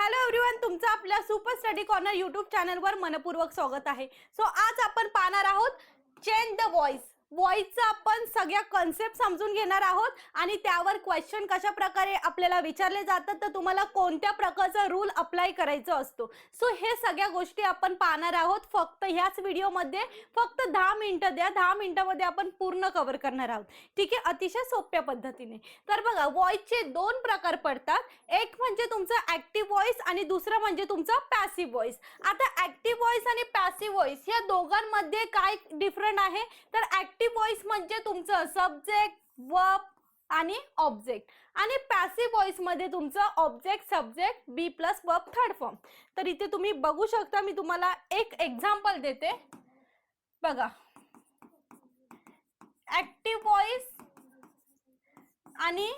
Hello everyone तुमचं आपल्या super study corner YouTube चॅनलवर मनपूर्वक स्वागत आहे. सो आज आपण पाहणार आहोत चेंज द व्हॉइस व्हॉइसचा आपण सगळ्या कन्सेप्ट समजून घेणार आहोत. आणि त्यावर क्वेश्चन कशा प्रकारे आपल्याला विचारले जातात तर तुम्हाला कोणत्या प्रकारचा रूल अप्लाय करायचा असतो? सो हे सगळ्या गोष्टी आपण पाहणार आहोत. फक्त ह्याच व्हिडिओमध्ये फक्त दहा मिनिटं द्या. दहा मिनिटामध्ये आपण पूर्ण कव्हर करणार आहोत. ठीक आहे? अतिशय सोप्या पद्धतीने. तर बघा व्हॉइसचे दोन प्रकार पडतात. एक म्हणजे तुमचं ऍक्टिव्ह व्हॉइस आणि दुसरं म्हणजे तुमचा पॅसिव्ह व्हॉइस आता ऍक्टिव्ह व्हॉइस आणि पॅसिव्ह व्हॉइस या दोघांमध्ये काय डिफरंट आहे? तर ऍक्टिव्ह व्हॉइस म्हणजे तुमचं सब्जेक्ट वर्ब आणि ऑब्जेक्ट आणि पॅसिव्ह व्हॉइसमध्ये तुमचं object subject B plus verb third form तर इथे तुम्ही बघू शकता मी तुम्हाला एक एक्झाम्पल देते. बघा. ऍक्टिव्ह व्हॉइस आणि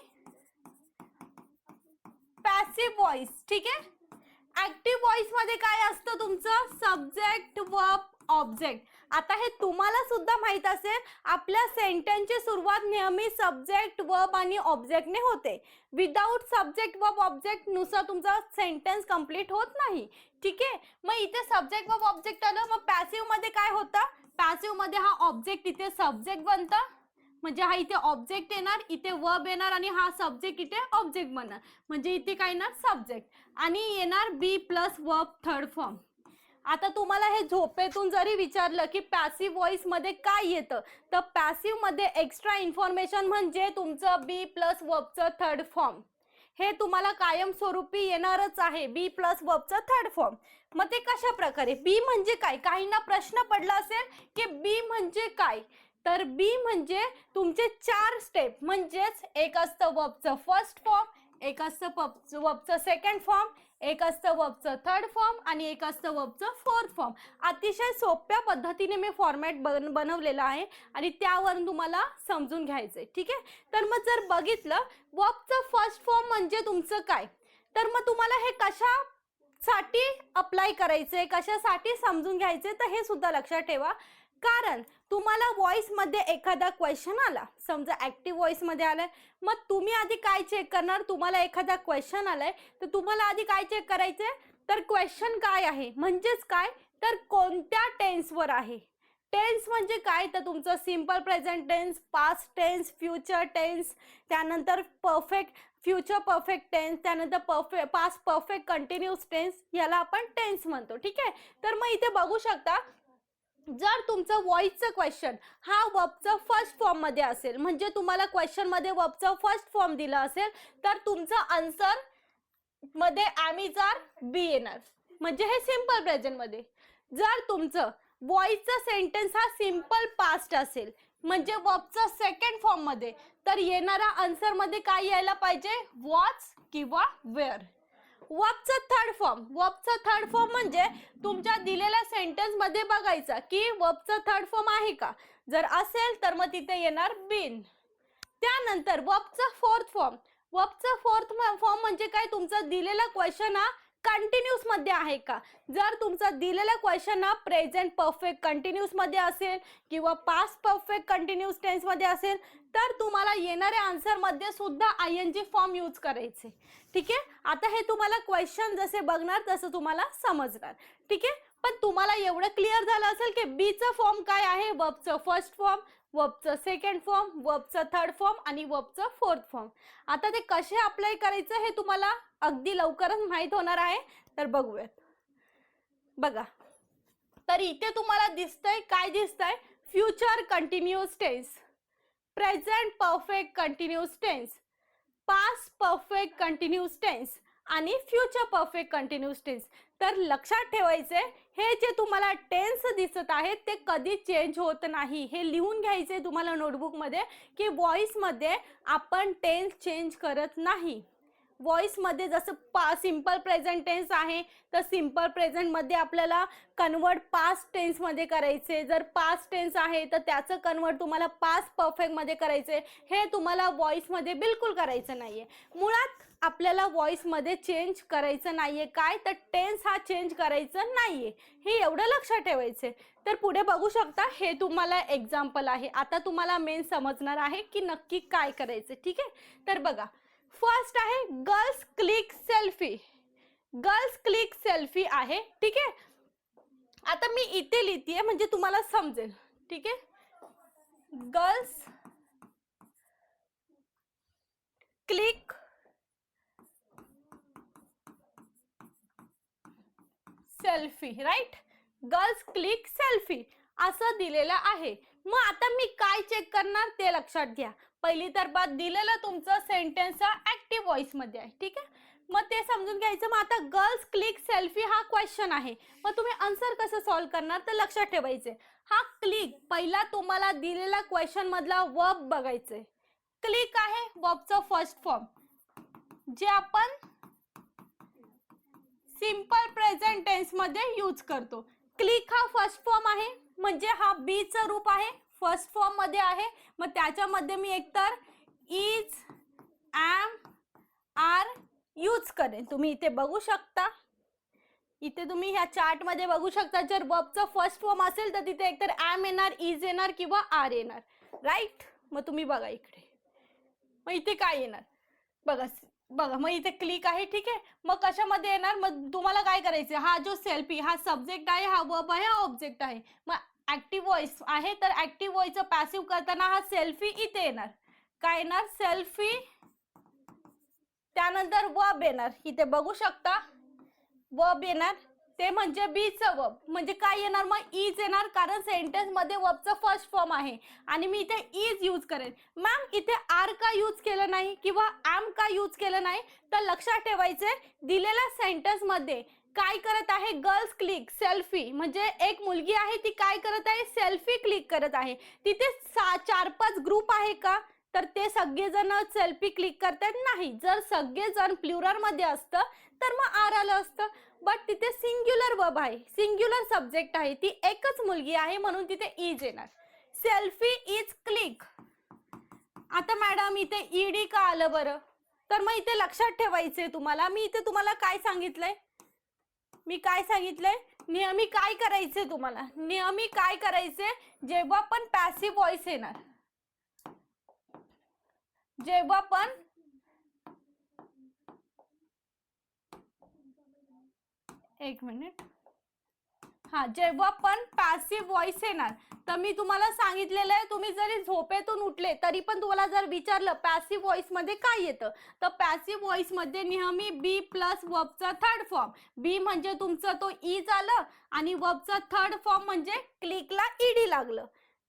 पॅसिव्ह व्हॉइस ठीक आहे? ऍक्टिव्ह व्हॉइसमध्ये काय असतं तुमचं? सब्जेक्ट वर्ब ऑब्जेक्ट आता हे तुम्हाला सुद्धा माहीत असेल आपल्या सेंटेन्सची सुरुवात नेहमी सब्जेक्ट वर्ब आणि ऑब्जेक्टने होते. विदाऊट सब्जेक्ट वर्ब ऑब्जेक्टनुसार तुमचा सेंटेन्स कंप्लीट होत नाही. ठीक? आहे मग इथे सब्जेक्ट वर्ब ऑब्जेक्ट आलं मग पॅसिव्हमध्ये काय होतं? पॅसिव्हमध्ये हा ऑब्जेक्ट इथे सब्जेक्ट बनतं. म्हणजे हा इथे ऑब्जेक्ट येणार इथे वर्ब येणार आणि हा सब्जेक्ट इथे ऑब्जेक्ट बनणार. म्हणजे इथे काय येणार? सब्जेक्ट आणि येणार B plus verb third form आता तुम्हाला हे झोपेतून जरी विचारलं की पॅसिव्ह व्हॉइसमध्ये काय येतं तर पॅसिव्हमध्ये एक्स्ट्रा इन्फॉर्मेशन म्हणजे तुमचं बी प्लस वर्बचं थर्ड फॉर्म हे तुम्हाला कायमस्वरूपी येणारच आहे बी प्लस वर्बचं थर्ड फॉर्म मग ते कशा प्रकारे? बी म्हणजे काय? काहींना प्रश्न पडला असेल की बी म्हणजे काय? तर बी म्हणजे तुमचे चार स्टेप म्हणजेच एक असतं वर्बचं फर्स्ट फॉर्म एक असतं पब वपचं सेकंड फॉर्म एक असतं वपचं थर्ड फॉर्म आणि एक असतं वर्बचं फोर्थ फॉर्म अतिशय सोप्या पद्धतीने मी फॉर्मॅट बन बनवलेला आहे आणि त्यावरून तुम्हाला समजून घ्यायचं आहे ठीक आहे? तर मग जर बघितलं वपचं फर्स्ट फॉर्म म्हणजे तुमचं काय? तर मग तुम्हाला हे कशा साठी अप्लाय करायचे कशासाठी समजून घ्यायचे तर हे सुद्धा लक्षात ठेवा. कारण तुम्हाला व्हॉइसमध्ये एखादा क्वेश्चन आला समजा ऍक्टिव्ह व्हॉइसमध्ये आलाय मग तुम्ही आधी काय चेक करणार? तुम्हाला एखादा क्वेश्चन आलाय तर तुम्हाला आधी काय चेक करायचे तर क्वेश्चन काय आहे? म्हणजेच काय? तर कोणत्या टेन्सवर आहे? टेन्स म्हणजे काय? तर तुमचं simple present tense past tense future tense त्यानंतर परफेक्ट फ्युचर परफेक्ट टेन्स त्यानंतर perfect past perfect continuous tense याला आपण टेन्स म्हणतो ठीक आहे? तर मग इथे बघू शकता जर तुमचं व्हॉइसचं क्वेश्चन हा वर्बचं फर्स्ट फॉर्ममध्ये असेल म्हणजे तुम्हाला क्वेश्चनमध्ये मध्ये फर्स्ट फॉर्म दिलं असेल तर तुमचं आन्सरमध्ये आर बी येणार. म्हणजे हे सिंपल प्रेझेंटमध्ये जर तुमचं व्हॉइसचा सेंटेन्स हा सिंपल पास्ट असेल. म्हणजे वर्बचा सेकंड फॉर्ममध्ये. तर येणारा आन्सरमध्ये काय यायला पाहिजे? वॉच किंवा वेअर वर्बचा थर्ड फॉर्म वर्बचा थर्ड फॉर्म म्हणजे तुमच्या दिलेल्या सेंटेन्समध्ये बघायचा की वर्बचा थर्ड फॉर्म आहे का? जर असेल तर मग तिथे येणार बिन त्यानंतर वर्बचा फोर्थ फॉर्म वर्बचा फोर्थ फॉर्म म्हणजे काय? तुमचा दिलेला क्वेश्चन हा कंटिन्यू मध्ये आहे का? जर तुमचा दिलेला क्वेश्चन हा प्रेझेंट परफेक्ट कंटिन्यूसमध्ये असेल किंवा पास्ट परफेक्ट कंटिन्यूस टेन्समध्ये असेल तर तुम्हाला येणाऱ्या आन्सरमध्ये सुद्धा I N G form use करायचे. ठीक? आहे आता हे तुम्हाला क्वेश्चन जसे बघणार तसं तुम्हाला समजणार. ठीक? आहे पण तुम्हाला एवढं क्लिअर झालं असेल की बीचं फॉर्म काय आहे? वर्बचं फर्स्ट फॉर्म वबचं सेकंड फॉर्म वबचं थर्ड फॉर्म आणि वबचं फोर्थ फॉर्म आता ते कसे अप्लाय करायचं हे तुम्हाला अगदी लवकरच माहीत होणार आहे. तर बघूयात. बघा. तर इथे तुम्हाला दिसतंय काय दिसतंय? Future continuous tense present perfect continuous tense past perfect continuous tense आणि फ्युचर परफेक्ट कंटिन्युअस टेन्स तर लक्षात ठेवायचे हे जे तुम्हाला टेन्स दिसत आहेत ते कधी चेंज होत नाही. हे लिहून घ्यायचे तुम्हाला नोटबुकमध्ये की व्हॉइसमध्ये आपण टेन्स चेंज करत नाही. व्हॉइसमध्ये जसं पा सिंपल प्रेझेंट टेन्स आहे तर सिंपल प्रेझेंटमध्ये आपल्याला कन्वर्ट पास्ट टेन्समध्ये करायचे. जर पास्ट टेन्स आहे तर त्याचं कन्वर्ट तुम्हाला पास्ट परफेक्टमध्ये करायचे. हे तुम्हाला व्हॉइसमध्ये बिलकुल करायचं नाही आहे मुळात आपल्याला व्हॉइसमध्ये चेंज करायचं नाही आहे काय? तर टेन्स हा चेंज करायचं नाही आहे हे एवढं लक्षात ठेवायचे तर पुढे बघू शकता हे तुम्हाला एक्झाम्पल आहे. आता तुम्हाला मेन समजणार आहे की नक्की काय करायचं. ठीक आहे? तर बघा फर्स्ट आहे girls click selfie girls click selfie आहे. ठीक आहे? आता मी इथे लिहिते म्हणजे तुम्हाला समजेल. ठीक आहे? Girls click selfie right girls click selfie असं दिलेलं आहे. मग आता मी काय चेक करणार ते लक्षात घ्या. पहिली तर बाद दिलेलं तुमचं सेंटेन्स ऍक्टिव्ह व्हॉइसमध्ये आहे ठीक आहे? मग ते समजून घ्यायचं. मग आता गर्ल्स क्लिक सेल्फी हा क्वेश्चन आहे. मग तुम्ही आन्सर कसं सॉल्व्ह करणार तर लक्षात ठेवायचे हा क्लिक पहिला तुम्हाला दिलेला क्वेश्चन मधला वर्ब बघायचंय. क्लिक आहे वर्बचं फर्स्ट फॉर्म जे आपण सिंपल प्रेझेंट टेन्समध्ये यूज करतो. क्लिक हा फर्स्ट फॉर्म आहे. म्हणजे हा बीचं रूप आहे. फर्स्ट फॉर्ममध्ये आहे. मग त्याच्यामध्ये मी एकतर इज ॲम आर यूज करेन. तुम्ही इथे बघू शकता. इथे तुम्ही ह्या चार्टमध्ये बघू शकता. जर बबचा फर्स्ट फॉर्म असेल तर तिथे एकतर ॲम येणार इज येणार किंवा आर येणार. राईट? मग तुम्ही बघा इकडे. मग इथे काय येणार? बघा बघा मग इथे क्लिक आहे ठीक आहे. मग कशामध्ये येणार? मग तुम्हाला काय करायचं हा जो सेल्फी हा सब्जेक्ट आहे हा वर्ब आहे हा ऑब्जेक्ट आहे. मग ऍक्टिव्ह व्हॉइस आहे तर ऍक्टिव्ह व्हॉइसचं पॅसिव्ह करताना हा सेल्फी इथे येणार. काय येणार? सेल्फी त्यानंतर वब येणार. इथे बघू शकता. वब येणार. ते म्हणजे बीचं वब म्हणजे काय येणार? मग इज येणार कारण सेंटेन्समध्ये वबचं फर्स्ट फॉर्म आहे. आणि मी इथे इज यूज करेन. मॅम इथे आर का यूज केलं नाही? किंवा ॲम का यूज केलं नाही? तर लक्षात ठेवायचे दिलेल्या सेंटेन्समध्ये काय करत आहे? गर्ल्स क्लिक सेल्फी म्हणजे एक मुलगी आहे ती काय करत आहे? सेल्फी क्लिक करत आहे. तिथे सा चार पाच ग्रुप आहे का? तर ते सगळेजण सेल्फी क्लिक करतात. नाही जर सगळेजण प्लुरलमध्ये असतं तर मग आर आलं असतं. बट तिथे सिंग्युलर वर्ब आहे. सिंग्युलर सब्जेक्ट आहे. ती एकच मुलगी आहे म्हणून तिथे इज येणार. सेल्फी इज क्लिक आता मॅडम इथे ईडी का आलं बरं? तर मग इथे लक्षात ठेवायचंय तुम्हाला. मी इथे तुम्हाला काय सांगितलंय? मी काय सांगितलंय? नेहमी काय करायचंय तुम्हाला? नेहमी काय करायचंय? जेव्हा पण पॅसिव्ह व्हॉइस येणार. जेव्हा पण एक मिनिट हा जेव्हा पण पॅसिव्ह व्हॉइस येणार तर मी तुम्हाला सांगितलेलं आहे तुम्ही जरी झोपेतून उठले तरी पण तुम्हाला जर विचारलं पॅसिव्ह व्हॉइसमध्ये काय येतं? तर पॅसिव्ह व्हॉइसमध्ये नेहमी बी प्लस वबचा थर्ड फॉर्म बी म्हणजे तुमचं तो e इज आलं आणि वबचा थर्ड फॉर्म म्हणजे क्लिकला ईडी लागलं.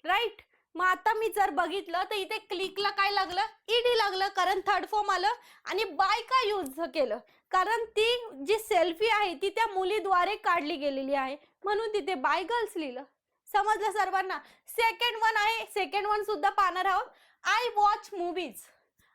राईट मग आता मी जर बघितलं तर इथे क्लिकला काय लागलं? ईडी लागलं कारण थर्ड फॉर्म आलं आणि बाय का यूज केलं? कारण ती जी सेल्फी आहे ती त्या मुलीद्वारे काढली गेलेली आहे. म्हणून तिथे बाय गर्ल्स लिहिलं. समजलं सर्वांना? सेकंड वन आहे. सेकंड वन सुद्धा पाहणार आहोत. आय वॉच मूवीज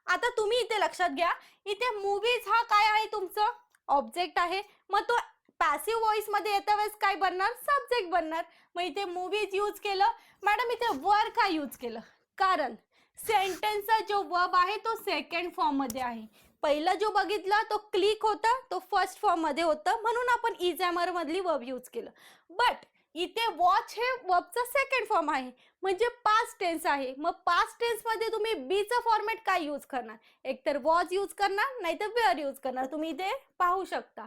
आता तुम्ही इथे लक्षात घ्या. इथे मूवीज हा काय आहे तुमचं? ऑब्जेक्ट आहे. मग तो पॅसिव्ह व्हॉइसमध्ये येत्या वेळेस काय बनणार? सब्जेक्ट बनणार. मग इथे मूवीज यूज केलं. मॅडम इथे वर का यूज केलं? कारण सेंटेन्सचा जो वर्ब आहे तो सेकंड फॉर्ममध्ये आहे. पहिला जो बघितला तो क्लिक होता तो फर्स्ट फॉर्ममध्ये होता. म्हणून आपण इजॅमर मधली वर्ब यूज केलं. बट इथे वॉच हे वर्बचा सेकंड फॉर्म आहे. म्हणजे पास्ट टेन्स आहे. मग पास्ट टेन्समध्ये तुम्ही बीचं फॉर्मॅट काय यूज करणार? एकतर वॉच यूज करणार नाहीतर वेअर यूज करणार. तुम्ही इथे पाहू शकता.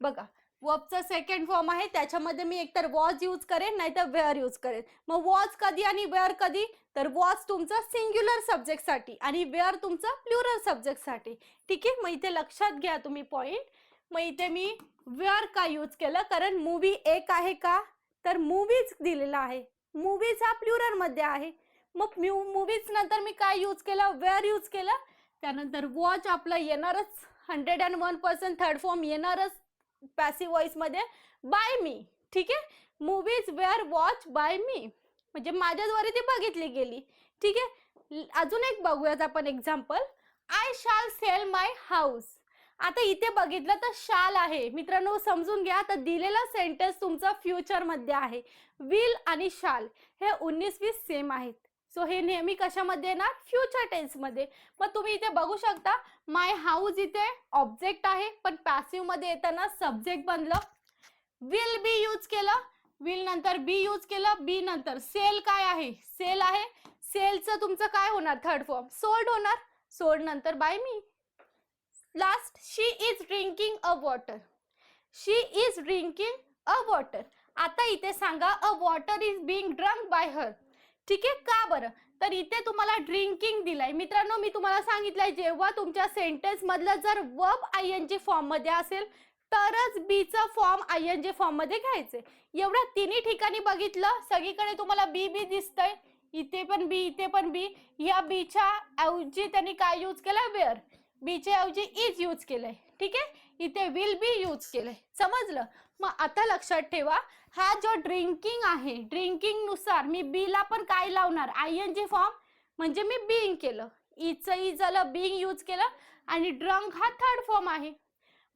बघा. वर्बचा सेकंड फॉर्म आहे त्याच्यामध्ये मी एकतर वॉज यूज करेन नाहीतर वेअर यूज करेन. मग वॉज कधी आणि वेअर कधी? तर वॉज तुमचं सिंग्युलर सब्जेक्टसाठी आणि वेअर तुमचं प्लुरल सब्जेक्टसाठी ठीक आहे? मग इथे लक्षात घ्या तुम्ही पॉईंट मग इथे मी वेअर का यूज केलं? कारण मूवी एक आहे का? तर मूवीज दिलेला आहे. मूवीज हा प्लुरलमध्ये आहे. मग मूवीज नंतर मी काय यूज केलं? वेअर यूज केलं. त्यानंतर वॉच आपलं येणारच. Hundred and one percent third form येणारच. पॅसिव्ह व्हॉइसमध्ये बाय मी ठीक आहे? Movies were watch by me म्हणजे माझ्याद्वारे ती बघितली गेली. ठीक आहे? अजून एक बघूयात आपण example I shall sell my house आता इथे बघितलं तर शाल आहे. मित्रांनो समजून घ्या. तर दिलेला सेंटेन्स तुमचा फ्युचरमध्ये आहे. विल आणि शाल हे उन्नीस वीस सेम आहेत. सो हे नेहमी कशामध्ये येणार? फ्युचर टेन्समध्ये. मग तुम्ही इथे बघू शकता माय हाऊस इथे ऑब्जेक्ट आहे पण पॅसिव्हमध्ये येताना सब्जेक्ट बनलं. विल बी यूज केलं. विल नंतर बी यूज केलं. बी नंतर सेल काय आहे? सेल आहे. सेलचं तुमचं काय होणार? थर्ड फॉर्म सोल्ड होणार. सोल्ड नंतर by me last she is drinking a water she is drinking a water आता इथे सांगा a water is being drunk by her ठीक आहे? का बरं? तर इथे तुम्हाला ड्रिंकिंग दिलाय. मित्रांनो मी तुम्हाला सांगितलंय जेव्हा तुमच्या सेंटेन्स मधलं जर वर्ब आय एन जी फॉर्ममध्ये असेल तरच बीचा फॉर्म आय एन जी फॉर्ममध्ये घ्यायचे. एवढ्या तिन्ही ठिकाणी बघितलं सगळीकडे तुम्हाला बी बी दिसतंय. इथे पण बी इथे पण बी या बीच्या ऐवजी त्यांनी काय यूज केलाय वेअर बीच्या ऐवजी इज यूज केलंय. ठीक आहे? इथे विल बी यूज केलंय. समजलं? मग आता लक्षात ठेवा हा जो ड्रिंकिंग आहे ड्रिंकिंगनुसार मी बी ला पण काय लावणार? आय एन जी फॉर्म म्हणजे मी बिंग केलं. इच ई झालं बिंग यूज केलं आणि ड्रंक हा थर्ड फॉर्म आहे.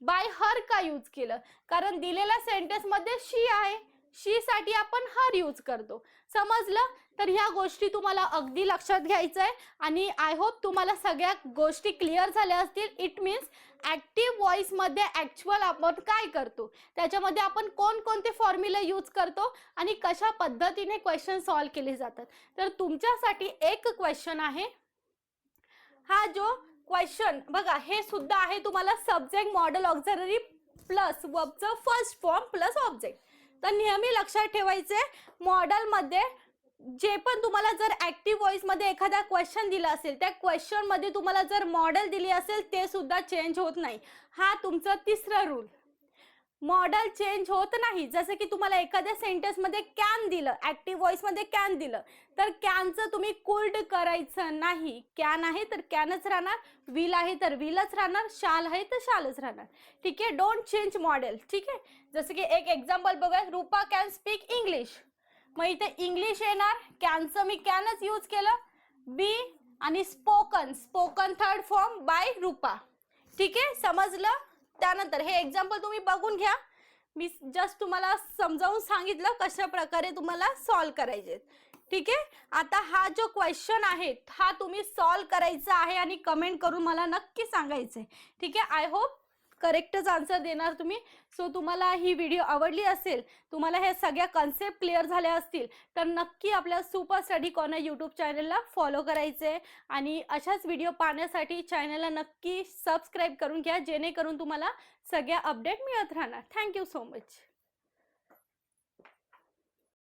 बाय हर का यूज केलं? कारण दिलेल्या सेंटेन्समध्ये शी आहे. शी साठी आपण हर यूज करतो. समजलं? तर ह्या गोष्टी तुम्हाला अगदी लक्षात घ्यायचं आहे आणि आय होप तुम्हाला सगळ्या गोष्टी क्लिअर झाल्या असतील. इट मीन्स ॲक्टिव्ह व्हॉइसमध्ये ॲक्च्युअल आपण काय करतो? त्याच्यामध्ये आपण कोणकोणते फॉर्म्युले यूज करतो आणि कशा पद्धतीने क्वेश्चन सॉल्व्ह केले जातात? तर तुमच्यासाठी एक क्वेश्चन आहे. हा जो क्वेश्चन बघा हे सुद्धा आहे तुम्हाला सब्जेक्ट मॉडेल ऑक्झररी प्लस वर्बचं फर्स्ट फॉर्म प्लस ऑब्जेक्ट तर नेहमी लक्षात ठेवायचे मॉडेलमध्ये जे पण तुम्हाला जर ऍक्टिव्ह व्हॉइसमध्ये एखादा क्वेश्चन दिला असेल त्या क्वेश्चनमध्ये तुम्हाला जर मॉडेल दिली असेल ते सुद्धा चेंज होत नाही. हा तुमचा तिसरा रूल मॉडेल चेंज होत नाही. जसं की तुम्हाला एखाद्या सेंटेन्समध्ये कॅन दिलं ऍक्टिव्ह व्हॉइसमध्ये कॅन दिलं तर कॅनचं तुम्ही कुल्ड करायचं नाही. कॅन आहे तर कॅनच राहणार विल आहे तर विलच राहणार शाल आहे तर शालच राहणार. ठीक आहे? डोंट चेंज मॉडेल ठीक आहे? जसं की एक एक्झाम्पल बघा रुपा कॅन स्पीक इंग्लिश मग इथे इंग्लिश येणार. कॅनचं मी कॅनच यूज केलं. बी आणि spoken spoken third form by Rupa. ठीक आहे? समजलं? त्यानंतर हे एक्झाम्पल तुम्ही बघून घ्या. मी जस्ट तुम्हाला समजावून सांगितलं कशा प्रकारे तुम्हाला सॉल्व करायचे. ठीक आहे? आता हा जो क्वेश्चन आहे हा तुम्ही सॉल्व करायचा आहे आणि कमेंट करून मला नक्की सांगायचं आहे ठीक आहे? आय होप करेक्टच आन्सर देणार तुम्ही. सो तुम्हाला ही व्हिडिओ आवडली असेल तुम्हाला हे सगळ्या कन्सेप्ट क्लिअर झाल्या असतील तर नक्की आपल्या सुपर स्टडी कॉर्नर यूट्यूब चॅनलला फॉलो करायचे. आणि अशाच व्हिडिओ पाहण्यासाठी चॅनलला नक्की सबस्क्राईब करून घ्या जेणेकरून तुम्हाला सगळ्या अपडेट मिळत राहणार. Thank you so much